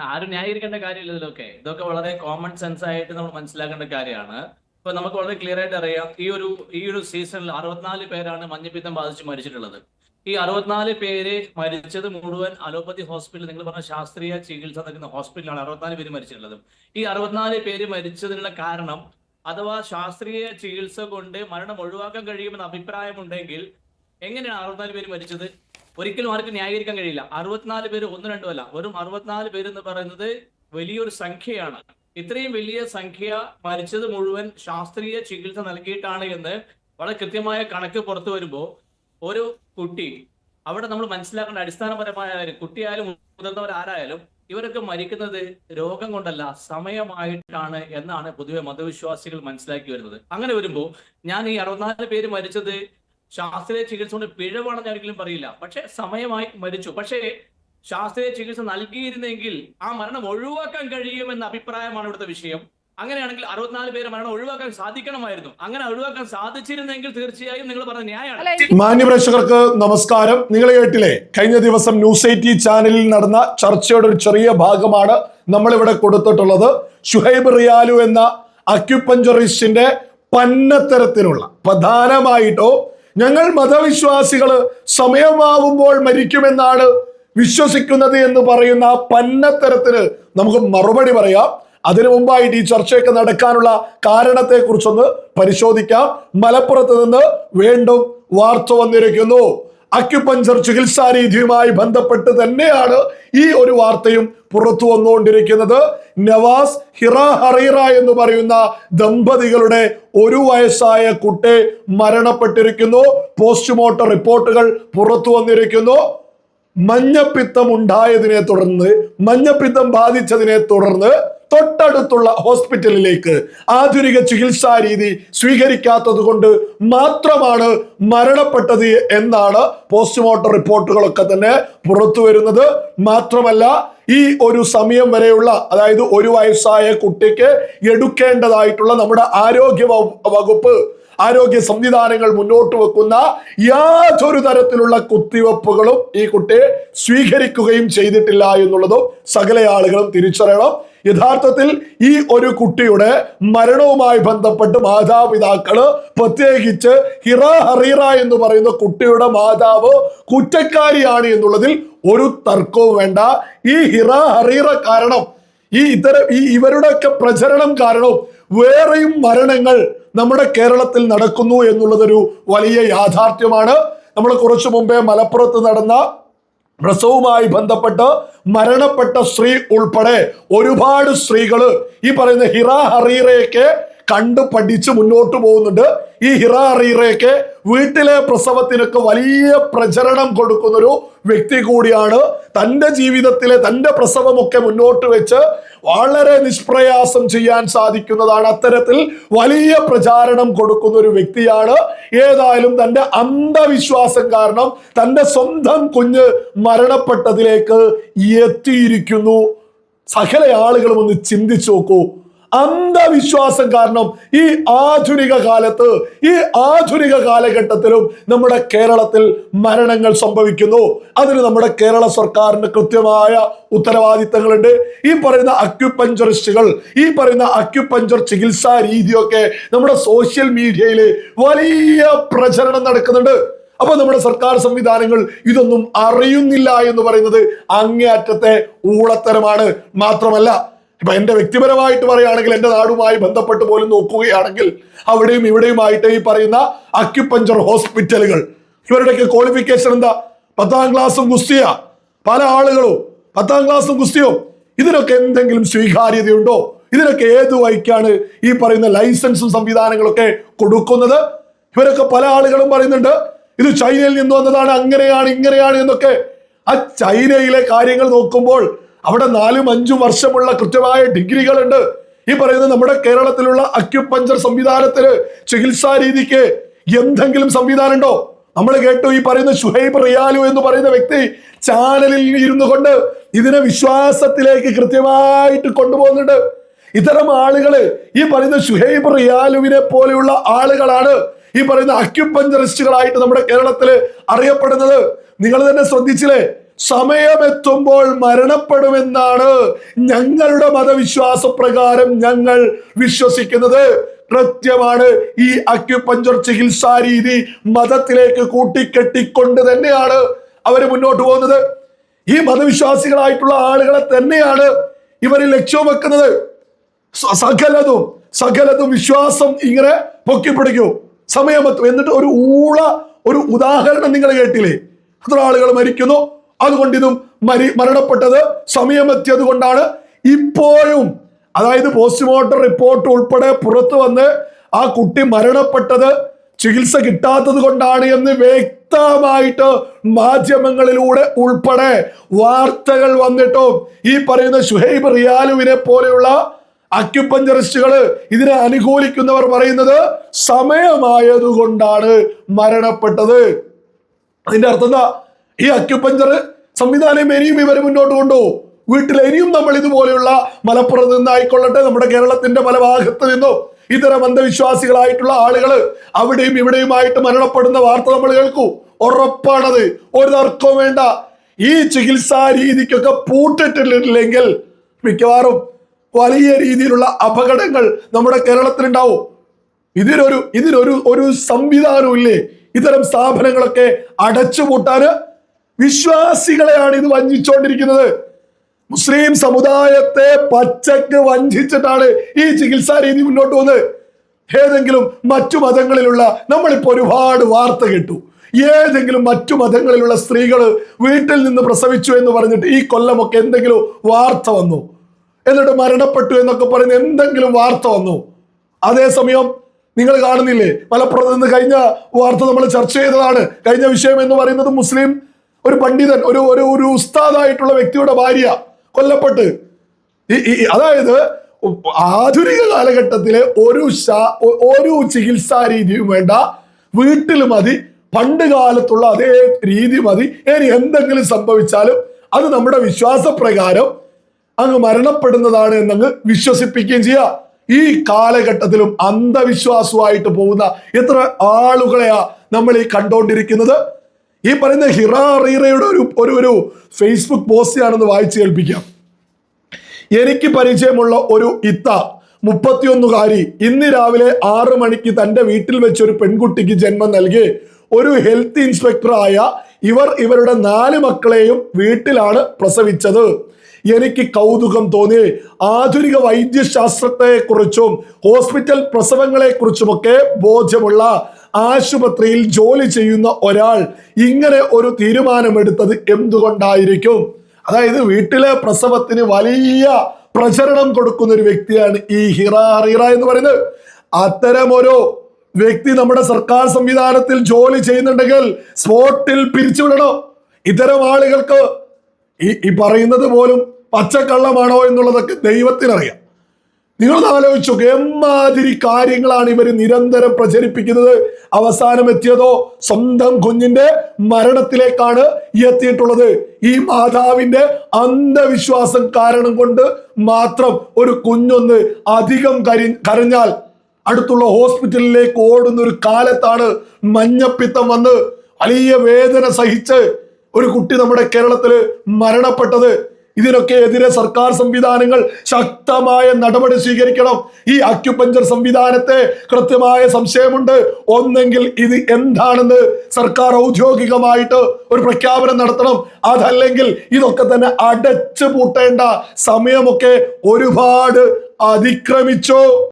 ആരും ന്യായീകരിക്കേണ്ട കാര്യമില്ല ഇതിലൊക്കെ. ഇതൊക്കെ വളരെ കോമൺ സെൻസ് ആയിട്ട് നമ്മൾ മനസ്സിലാക്കേണ്ട കാര്യമാണ്. ഇപ്പൊ നമുക്ക് വളരെ ക്ലിയർ ആയിട്ട് അറിയാം ഈ ഒരു ഈ ഒരു സീസണിൽ അറുപത്തിനാല് പേരാണ് മഞ്ഞപ്പിത്തം ബാധിച്ച് മരിച്ചിട്ടുള്ളത്. ഈ അറുപത്തിനാല് പേര് മരിച്ചത് മുഴുവൻ അലോപ്പതി ഹോസ്പിറ്റൽ നിങ്ങൾ പറഞ്ഞ ശാസ്ത്രീയ ചികിത്സ നൽകുന്ന ഹോസ്പിറ്റലാണ് അറുപത്തിനാല് പേര് മരിച്ചിട്ടുള്ളത്. ഈ അറുപത്തിനാല് പേര് മരിച്ചതിനുള്ള കാരണം അഥവാ ശാസ്ത്രീയ ചികിത്സ കൊണ്ട് മരണം ഒഴിവാക്കാൻ കഴിയുമെന്ന അഭിപ്രായമുണ്ടെങ്കിൽ എങ്ങനെയാണ് അറുപത്തിനാല് പേര് മരിച്ചത്? ഒരിക്കലും ആർക്കും ന്യായീകരിക്കാൻ കഴിയില്ല. അറുപത്തിനാല് പേര് ഒന്ന് രണ്ടും അല്ല വെറും അറുപത്തിനാല് പേര് എന്ന് പറയുന്നത് വലിയൊരു സംഖ്യയാണ്. ഇത്രയും വലിയ സംഖ്യ മരിച്ചത് മുഴുവൻ ശാസ്ത്രീയ ചികിത്സ നൽകിയിട്ടാണ് എന്ന് വളരെ കൃത്യമായ കണക്ക് പുറത്തു വരുമ്പോൾ ഒരു കുട്ടി അവിടെ നമ്മൾ മനസ്സിലാക്കേണ്ട അടിസ്ഥാനപരമായ കാര്യം കുട്ടിയായാലും മുതിർന്നവർ ആരായാലും ഇവരൊക്കെ മരിക്കുന്നത് രോഗം കൊണ്ടല്ല സമയമായിട്ടാണ് എന്നാണ് പൊതുവെ മതവിശ്വാസികൾ മനസ്സിലാക്കി വരുന്നത്. അങ്ങനെ വരുമ്പോൾ ഞാൻ ഈ അറുപത്തിനാല് പേര് മരിച്ചത് ശാസ്ത്രീയ ചികിത്സ കൊണ്ട് പിഴവാണെന്ന് ഞാൻ ഒരിക്കലും പറയില്ല. പക്ഷെ സമയമായി മരിച്ചു. പക്ഷേ ശാസ്ത്രീയ ചികിത്സ നൽകിയിരുന്നെങ്കിൽ ആ മരണം ഒഴിവാക്കാൻ കഴിയുമെന്ന അഭിപ്രായമാണ് ഇവിടുത്തെ വിഷയം. അങ്ങനെയാണെങ്കിൽ അറുപത്തിനാല് പേര് മരണം ഒഴിവാക്കാൻ സാധിക്കണമായിരുന്നു. അങ്ങനെ ഒഴിവാക്കാൻ സാധിച്ചിരുന്നെങ്കിൽ തീർച്ചയായും നിങ്ങൾ പറഞ്ഞ ന്യായമാണ്. മാന്യ പ്രേക്ഷകർക്ക് മാന്യപ്രേക്ഷകർക്ക് നമസ്കാരം. നിങ്ങൾ കേട്ടില്ലേ കഴിഞ്ഞ ദിവസം ന്യൂസ് എയ്റ്റി ചാനലിൽ നടന്ന ചർച്ചയുടെ ഒരു ചെറിയ ഭാഗമാണ് നമ്മളിവിടെ കൊടുത്തിട്ടുള്ളത്. ഷുഹൈബ് റിയാലു എന്ന അക്യുപഞ്ചറിസ്റ്റിന്റെ പന്നത്തരത്തിലുള്ള പ്രധാനമായിട്ടോ ഞങ്ങൾ മതവിശ്വാസികൾ സമയമാവുമ്പോൾ മരിക്കുമെന്നാണ് വിശ്വസിക്കുന്നത് എന്ന് പറയുന്ന ആ പന്നത്തരത്തിന് നമുക്ക് മറുപടി പറയാം. അതിനു മുമ്പായിട്ട് ഈ ചർച്ചയൊക്കെ നടക്കാനുള്ള കാരണത്തെ കുറിച്ചൊന്ന് പരിശോധിക്കാം. മലപ്പുറത്ത് നിന്ന് വീണ്ടും വാർത്ത വന്നിരിക്കുന്നു. അക്യുപഞ്ചർ ചികിത്സാ രീതിയുമായി ബന്ധപ്പെട്ട് തന്നെയാണ് ഈ ഒരു വാർത്തയും പുറത്തു വന്നുകൊണ്ടിരിക്കുന്നത്. നവാസ് ഹിറ ഹറീറ എന്ന് പറയുന്ന ദമ്പതികളുടെ ഒരു വയസ്സായ കുട്ടി മരണപ്പെട്ടിരിക്കുന്നു. പോസ്റ്റ്മോർട്ടം റിപ്പോർട്ടുകൾ പുറത്തു വന്നിരിക്കുന്നു. മഞ്ഞപ്പിത്തം ഉണ്ടായതിനെ തുടർന്ന് മഞ്ഞപ്പിത്തം ബാധിച്ചതിനെ തുടർന്ന് തൊട്ടടുത്തുള്ള ഹോസ്പിറ്റലിലേക്ക് ആധുനിക ചികിത്സാ രീതി സ്വീകരിക്കാത്തത് കൊണ്ട് മാത്രമാണ് മരണപ്പെട്ടത് എന്നാണ് പോസ്റ്റ്മോർട്ടം റിപ്പോർട്ടുകളൊക്കെ തന്നെ പുറത്തു വരുന്നത്. മാത്രമല്ല ഈ ഒരു സമയം വരെയുള്ള അതായത് ഒരു വയസ്സായ കുട്ടിക്ക് എടുക്കേണ്ടതായിട്ടുള്ള നമ്മുടെ ആരോഗ്യ വകുപ്പ് ആരോഗ്യ സംവിധാനങ്ങൾ മുന്നോട്ട് വെക്കുന്ന യാതൊരു തരത്തിലുള്ള കുത്തിവെപ്പുകളും ഈ കുട്ടിയെ സ്വീകരിക്കുകയും ചെയ്തിട്ടില്ല എന്നുള്ളതും സകല ആളുകളും തിരിച്ചറിയണം. യഥാർത്ഥത്തിൽ ഈ ഒരു കുട്ടിയുടെ മരണവുമായി ബന്ധപ്പെട്ട് മാതാപിതാക്കൾ പ്രത്യേകിച്ച് ഹിറ ഹറീറ എന്ന് പറയുന്ന കുട്ടിയുടെ മാതാവ് കുറ്റക്കാരിയാണ് എന്നുള്ളതിൽ ഒരു തർക്കവും വേണ്ട. ഈ ഹിറ ഹറീറ കാരണം ഈ ഇത്തരം ഈ ഇവരുടെയൊക്കെ പ്രചരണം കാരണം വേറെയും മരണങ്ങൾ നമ്മുടെ കേരളത്തിൽ നടക്കുന്നു എന്നുള്ളതൊരു വലിയ യാഥാർത്ഥ്യമാണ്. നമ്മൾ കുറച്ചു മുമ്പേ മലപ്പുറത്ത് നടന്ന പ്രസവവുമായി ബന്ധപ്പെട്ട് മരണപ്പെട്ട സ്ത്രീ ഉൾപ്പെടെ ഒരുപാട് സ്ത്രീകൾ ഈ പറയുന്ന ഹിറ ഹറീറയൊക്കെ കണ്ട് പഠിച്ച് മുന്നോട്ട് പോകുന്നുണ്ട്. ഈ ഹിറ ഹറീറയൊക്കെ വീട്ടിലെ പ്രസവത്തിനൊക്കെ വലിയ പ്രചരണം കൊടുക്കുന്നൊരു വ്യക്തി കൂടിയാണ്. തന്റെ ജീവിതത്തിലെ തന്റെ പ്രസവമൊക്കെ മുന്നോട്ട് വെച്ച് വളരെ നിഷ്പ്രയാസം ചെയ്യാൻ സാധിക്കുന്നതാണ് അത്തരത്തിൽ വലിയ പ്രചാരണം കൊടുക്കുന്ന ഒരു വ്യക്തിയാണ്. ഏതായാലും തന്റെ അന്ധവിശ്വാസം കാരണം തന്റെ സ്വന്തം കുഞ്ഞ് മരണപ്പെട്ടതിലേക്ക് എത്തിയിരിക്കുന്നു. സകല ആളുകളും ഒന്ന് ചിന്തിച്ചു നോക്കൂ. അന്ധവിശ്വാസം കാരണം ഈ ആധുനിക കാലത്ത് ഈ ആധുനിക കാലഘട്ടത്തിലും നമ്മുടെ കേരളത്തിൽ മരണങ്ങൾ സംഭവിക്കുന്നു. അതിന് നമ്മുടെ കേരള സർക്കാരിന് കൃത്യമായ ഉത്തരവാദിത്തങ്ങളുണ്ട്. ഈ പറയുന്ന അക്യുപഞ്ചറിസ്റ്റുകൾ ഈ പറയുന്ന അക്യുപഞ്ചർ ചികിത്സാ രീതിയൊക്കെ നമ്മുടെ സോഷ്യൽ മീഡിയയിൽ വലിയ പ്രചരണം നടക്കുന്നുണ്ട്. അപ്പൊ നമ്മുടെ സർക്കാർ സംവിധാനങ്ങൾ ഇതൊന്നും അറിയുന്നില്ല എന്ന് പറയുന്നത് അങ്ങേയറ്റത്തെ ഊളത്തരമാണ്. മാത്രമല്ല ഇപ്പൊ എന്റെ വ്യക്തിപരമായിട്ട് പറയുകയാണെങ്കിൽ എന്റെ നാടുമായി ബന്ധപ്പെട്ട് പോലും നോക്കുകയാണെങ്കിൽ അവിടെയും ഇവിടെയുമായിട്ട് ഈ പറയുന്ന അക്യുപഞ്ചർ ഹോസ്പിറ്റലുകൾ ഇവരുടെയൊക്കെ ക്വാളിഫിക്കേഷൻ എന്താ? പത്താം ക്ലാസ്സും ഗുസ്തിയ. പല ആളുകളും പത്താം ക്ലാസ്സും ഗുസ്തിയോ. ഇതിനൊക്കെ എന്തെങ്കിലും സ്വീകാര്യതയുണ്ടോ? ഇതിനൊക്കെ ഏത് വഴിക്കാണ് ഈ പറയുന്ന ലൈസൻസും സംവിധാനങ്ങളൊക്കെ കൊടുക്കുന്നത്? ഇവരൊക്കെ പല ആളുകളും പറയുന്നുണ്ട്. ഇത് ചൈനയിൽ നിന്ന് വന്നതാണ് അങ്ങനെയാണ് ഇങ്ങനെയാണ് എന്നൊക്കെ. ആ ചൈനയിലെ കാര്യങ്ങൾ നോക്കുമ്പോൾ അവിടെ നാലും അഞ്ചും വർഷമുള്ള കൃത്യമായ ഡിഗ്രികളുണ്ട്. ഈ പറയുന്ന നമ്മുടെ കേരളത്തിലുള്ള അക്യുപഞ്ചർ സംവിധാനത്തിന് ചികിത്സാ രീതിക്ക് എന്തെങ്കിലും സംവിധാനം ഉണ്ടോ നമ്മൾ കേട്ടു ഈ പറയുന്ന ഷുഹൈബ് റിയാലു എന്ന് പറയുന്ന വ്യക്തി ചാനലിൽ ഇരുന്നു കൊണ്ട് ഇതിനെ വിശ്വാസത്തിലേക്ക് കൃത്യമായിട്ട് കൊണ്ടുപോകുന്നുണ്ട്. ഇത്തരം ആളുകൾ ഈ പറയുന്ന ഷുഹൈബ് റിയാലുവിനെ പോലെയുള്ള ആളുകളാണ് ഈ പറയുന്ന അക്യുപഞ്ചറിസ്റ്റുകളായിട്ട് നമ്മുടെ കേരളത്തിൽ അറിയപ്പെടുന്നത്. നിങ്ങൾ തന്നെ ശ്രദ്ധിച്ചില്ലേ? സമയമെത്തുമ്പോൾ മരണപ്പെടുമെന്നാണ് ഞങ്ങളുടെ മതവിശ്വാസ പ്രകാരം ഞങ്ങൾ വിശ്വസിക്കുന്നത്. കൃത്യമാണ് ഈ അക്യുപഞ്ചർ ചികിത്സാ രീതി മതത്തിലേക്ക് കൂട്ടിക്കെട്ടിക്കൊണ്ട് തന്നെയാണ് അവർ മുന്നോട്ട് പോകുന്നത്. ഈ മതവിശ്വാസികളായിട്ടുള്ള ആളുകളെ തന്നെയാണ് ഇവർ ലക്ഷ്യം വെക്കുന്നത്. സകലതും സകലതും വിശ്വാസം ഇങ്ങനെ പൊക്കിപ്പിടിക്കൂ. സമയമെത്തും. എന്നിട്ട് ഒരു ഊള ഒരു ഉദാഹരണം നിങ്ങൾ കേട്ടില്ലേ? അത്ര ആളുകൾ മരിക്കുന്നു? അതുകൊണ്ട് ഇതും മരി മരണപ്പെട്ടത് സമയമെത്തിയത് കൊണ്ടാണ് ഇപ്പോഴും അതായത് പോസ്റ്റ്മോർട്ടം റിപ്പോർട്ട് ഉൾപ്പെടെ പുറത്തു വന്ന് ആ കുട്ടി മരണപ്പെട്ടത് ചികിത്സ കിട്ടാത്തത് കൊണ്ടാണ് എന്ന് വ്യക്തമായിട്ട് മാധ്യമങ്ങളിലൂടെ ഉൾപ്പെടെ വാർത്തകൾ വന്നിട്ടും ഈ പറയുന്ന ഷുഹൈബ് റിയാലുവിനെ പോലെയുള്ള അക്യുപഞ്ചറിസ്റ്റുകൾ ഇതിനെ അനുകൂലിക്കുന്നവർ പറയുന്നത് സമയമായതുകൊണ്ടാണ് മരണപ്പെട്ടത്. അതിന്റെ അർത്ഥം എന്താ? ഈ അക്യുപഞ്ചർ സംവിധാനം ഇനിയും ഇവർ മുന്നോട്ട് കൊണ്ടുപോകും. വീട്ടിൽ ഇനിയും നമ്മൾ ഇതുപോലെയുള്ള മലപ്പുറത്ത് നിന്നായിക്കൊള്ളട്ടെ നമ്മുടെ കേരളത്തിന്റെ പല ഭാഗത്ത് നിന്നും ഇത്തരം അന്ധവിശ്വാസികളായിട്ടുള്ള ആളുകൾ അവിടെയും ഇവിടെയുമായിട്ട് മരണപ്പെടുന്ന വാർത്ത നമ്മൾ കേൾക്കൂ. ഉറപ്പാണത്. ഒരു തർക്കവും വേണ്ട. ഈ ചികിത്സാ രീതിക്കൊക്കെ പൂട്ടിട്ടില്ലെങ്കിൽ മിക്കവാറും വലിയ രീതിയിലുള്ള അപകടങ്ങൾ നമ്മുടെ കേരളത്തിലുണ്ടാവും. ഇതിനൊരു ഇതിനൊരു ഒരു സംവിധാനവും ഇല്ലേ? ഇത്തരം സ്ഥാപനങ്ങളൊക്കെ അടച്ചുപൂട്ടാന് വിശ്വാസികളെയാണ് ഇത് വഞ്ചിച്ചുകൊണ്ടിരിക്കുന്നത് മുസ്ലിം സമുദായത്തെ പച്ചക്ക് വഞ്ചിച്ചിട്ടാണ് ഈ ചികിത്സാ രീതി മുന്നോട്ട് പോകുന്നത്. ഏതെങ്കിലും മറ്റു മതങ്ങളിലുള്ള നമ്മളിപ്പോ ഒരുപാട് വാർത്ത കേട്ടു. ഏതെങ്കിലും മറ്റു മതങ്ങളിലുള്ള സ്ത്രീകൾ വീട്ടിൽ നിന്ന് പ്രസവിച്ചു എന്ന് പറഞ്ഞിട്ട് ഈ കൊല്ലമൊക്കെ എന്തെങ്കിലും വാർത്ത വന്നു. എന്നിട്ട് മരണപ്പെട്ടു എന്നൊക്കെ പറയുന്ന എന്തെങ്കിലും വാർത്ത വന്നു. അതേസമയം നിങ്ങൾ കാണുന്നില്ലേ? മലപ്പുറത്ത് നിന്ന് കഴിഞ്ഞ വാർത്ത നമ്മൾ ചർച്ച ചെയ്തതാണ്. കഴിഞ്ഞ വിഷയം എന്ന് പറയുന്നത് മുസ്ലിം ഒരു പണ്ഡിതൻ ഒരു ഒരു ഒരു ഉസ്താദായിട്ടുള്ള വ്യക്തിയുടെ ഭാര്യ കൊല്ലപ്പെട്ട്. അതായത് ആധുനിക കാലഘട്ടത്തിലെ ഒരു ഒരു ചികിത്സാ രീതിയും വേണ്ട. വീട്ടിൽ മതി പണ്ട് കാലത്തുള്ള അതേ രീതി മതി. ഇനി എന്തെങ്കിലും സംഭവിച്ചാലും അത് നമ്മുടെ വിശ്വാസപ്രകാരം അങ്ങ് മരണപ്പെടുന്നതാണ് എന്നങ്ങ് വിശ്വസിപ്പിക്കുകയും ചെയ്യുക ഈ കാലഘട്ടത്തിലും അന്ധവിശ്വാസമായിട്ട് പോകുന്ന എത്ര ആളുകളെയാ നമ്മൾ ഈ കണ്ടുകൊണ്ടിരിക്കുന്നത് ഈ പറയുന്ന ഹിറാറീറയുടെ ഒരു ഒരു ഒരു ഫേസ്ബുക്ക് പോസ്റ്റ് ഞാനൊന്ന് വായിച്ചു കേൾപ്പിക്കാം. എനിക്ക് പരിചയമുള്ള ഒരു ഇത്ത മുപ്പത്തിയൊന്നുകാരി ഇന്ന് രാവിലെ ആറ് മണിക്ക് തന്റെ വീട്ടിൽ വെച്ച് ഒരു പെൺകുട്ടിക്ക് ജന്മം നൽകി. ഒരു ഹെൽത്ത് ഇൻസ്പെക്ടറായ ഇവർ ഇവരുടെ നാല് മക്കളെയും വീട്ടിലാണ് പ്രസവിച്ചത്. എനിക്ക് കൗതുകം തോന്നി. ആധുനിക വൈദ്യശാസ്ത്രത്തെക്കുറിച്ചും ഹോസ്പിറ്റൽ പ്രസവങ്ങളെക്കുറിച്ചുമൊക്കെ ബോധ്യമുള്ള ആശുപത്രിയിൽ ജോലി ചെയ്യുന്ന ഒരാൾ ഇങ്ങനെ ഒരു തീരുമാനമെടുത്തത് എന്തുകൊണ്ടായിരിക്കും? അതായത് വീട്ടിലെ പ്രസവത്തിന് വലിയ പ്രചരണം കൊടുക്കുന്ന ഒരു വ്യക്തിയാണ് ഈ ഹിറ ഹീറ എന്ന് പറയുന്നത്. അത്തരമൊരു വ്യക്തി നമ്മുടെ സർക്കാർ സംവിധാനത്തിൽ ജോലി ചെയ്യുന്നുണ്ടെങ്കിൽ സ്പോട്ടിൽ പിരിച്ചുവിടണോ? ഇത്തരം ആളുകൾക്ക് ഈ പറയുന്നത് പോലും പച്ചക്കള്ളമാണോ എന്നുള്ളതൊക്കെ ദൈവത്തിനറിയാം. നിങ്ങൾ ആലോചിച്ചു എമ്മാതിരി കാര്യങ്ങളാണ് ഇവർ നിരന്തരം പ്രചരിപ്പിക്കുന്നത്. അവസാനം എത്തിയതോ സ്വന്തം കുഞ്ഞിന്റെ മരണത്തിലേക്കാണ് എത്തിയിട്ടുള്ളത്. ഈ മാതാവിന്റെ അന്ധവിശ്വാസം കാരണം കൊണ്ട് മാത്രം ഒരു കുഞ്ഞൊന്ന് അധികം കരി കരഞ്ഞാൽ അടുത്തുള്ള ഹോസ്പിറ്റലിലേക്ക് ഓടുന്ന ഒരു കാലത്താണ് മഞ്ഞപ്പിത്തം വന്ന് വലിയ വേദന സഹിച്ച് ഒരു കുട്ടി നമ്മുടെ കേരളത്തിൽ മരണപ്പെട്ടത്. ഇതിനൊക്കെ എതിരെ സർക്കാർ സംവിധാനങ്ങൾ ശക്തമായ നടപടി സ്വീകരിക്കണം. ഈ അക്യുപഞ്ചർ സംവിധാനത്തെ കൃത്യമായ സംശയമുണ്ട്. ഒന്നെങ്കിൽ ഇത് എന്താണെന്ന് സർക്കാർ ഔദ്യോഗികമായിട്ട് ഒരു പ്രഖ്യാപനം നടത്തണം. അതല്ലെങ്കിൽ ഇതൊക്കെ തന്നെ അടച്ചു പൂട്ടേണ്ട സമയമൊക്കെ ഒരുപാട് അതിക്രമിച്ചോ.